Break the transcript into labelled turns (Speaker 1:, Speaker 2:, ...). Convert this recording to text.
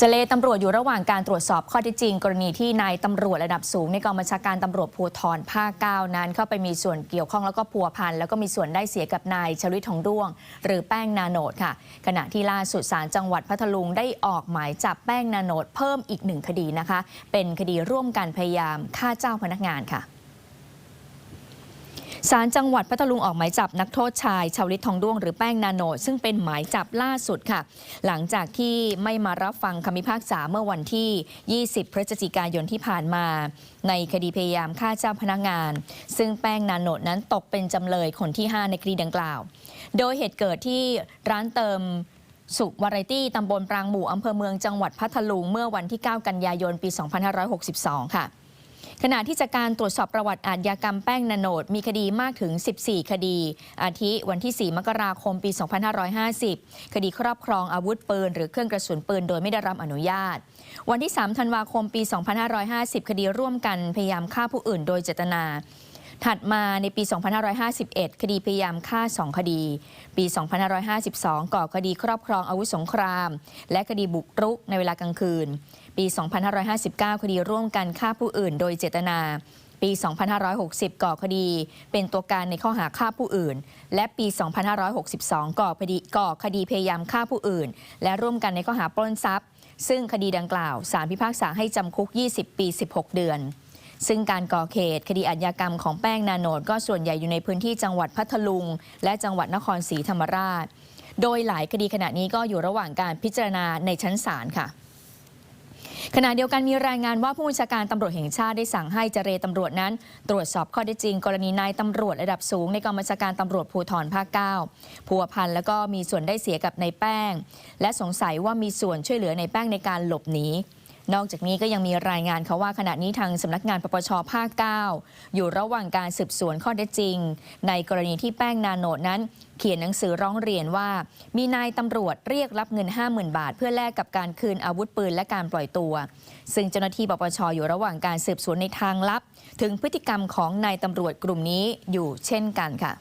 Speaker 1: จเลตำรวจอยู่ระหว่างการตรวจสอบข้อเท็จจริง กรณีที่นายตำรวจระดับสูงในกองบัญชาการตำรวจภูธรภาคเก้านั้น เข้าไปมีส่วนเกี่ยวข้องแล้วก็พัวพันแล้วก็มีส่วนได้เสียกับนายชลิตทองด้วง หรือแป้งนาโนดค่ะ ขณะที่ล่าสุดศาลจังหวัดพัทลุงได้ออกหมายจับแป้งนาโนดเพิ่มอีกหนึ่งคดีนะคะ เป็นคดีร่วมกันพยายามฆ่าเจ้าพนักงานค่ะ ศาลจังหวัดพัทลุงออกหมายจับนักโทษชาย ชาวลิตทองด้วงหรือแป้งนาโนซึ่งเป็นหมายจับล่าสุดค่ะ หลังจากที่ไม่มารับฟังคำพิพากษาเมื่อวันที่ 20 พฤศจิกายนที่ผ่านมา ในคดีพยายามฆ่าเจ้าพนักงาน ซึ่งแป้งนาโนนั้นตกเป็นจำเลยคนที่ 5 ในคดีดังกล่าว โดยเหตุเกิดที่ร้านเติมสุขวารตี้ตำบลปรางหมู่อำเภอเมืองจังหวัดพัทลุงเมื่อวันที่ 9 กันยายนปี 2562 ค่ะ ขณะที่จากการตรวจสอบประวัติอาญากรรมแป้งนาโนดมีคดีมากถึง 14 คดี อาทิวันที่ 4 มกราคมปี 2550 คดีครอบครองอาวุธปืน หรือเครื่องกระสุนปืนโดยไม่ได้รับอนุญาต วันที่ 3 ธันวาคมปี 2550 คดีร่วมกันพยายามฆ่าผู้อื่นโดยเจตนา ถัดมาในปี 2551 คดีพยายามฆ่า 2 คดี ปี 2552 ก่อคดีครอบครองอาวุธสงคราม และคดีบุกรุกในเวลากลางคืน ปี 2559 คดีร่วมกันฆ่าผู้อื่นโดยเจตนา ปี 2560 ก่อคดี เป็นตัวการในข้อหาฆ่าผู้อื่น และปี 2562 ก่อคดีก่อคดีพยายามฆ่าผู้อื่น และร่วมกันในข้อหาปล้นทรัพย์ ซึ่งคดีดังกล่าวศาลพิพากษาให้จำคุก 20 ปี 16 เดือน ซึ่งการก่อเขตคดีอาญากรรมของแป้งนาโนดก็ส่วนใหญ่อยู่ในพื้นที่จังหวัดพัทลุง และจังหวัดนครศรีธรรมราช โดยหลายคดีขณะนี้ก็อยู่ระหว่างการพิจารณาในชั้นศาลค่ะขณะเดียวกันมีรายงานว่าผู้บัญชาการตำรวจแห่งชาติได้สั่งให้เจรตำรวจนั้น ตรวจสอบข้อเท็จจริง กรณีนายตำรวจระดับสูงในกองบัญชาการตำรวจภูธรภาคเก้าพัวพันแล้วก็มีส่วนได้เสียกับนายแป้ง และสงสัยว่ามีส่วนช่วยเหลือในแป้งในการหลบหนี นอกจากนี้ก็ยังมีรายงานเขาว่าขณะนี้ทางสำนักงานปปชภาค 9 อยู่ระหว่างการสืบสวนข้อเท็จจริง ในกรณีที่แป้งนาโนดนั้น เขียนหนังสือร้องเรียนว่า มีนายตำรวจเรียกรับเงิน 50,000 บาท เพื่อแลกกับการคืนอาวุธปืนและการปล่อยตัว ซึ่งเจ้าหน้าที่ปปชอยู่ระหว่างการสืบสวนในทางลับ ถึงพฤติกรรมของนายตำรวจกลุ่มนี้อยู่เช่นกันค่ะ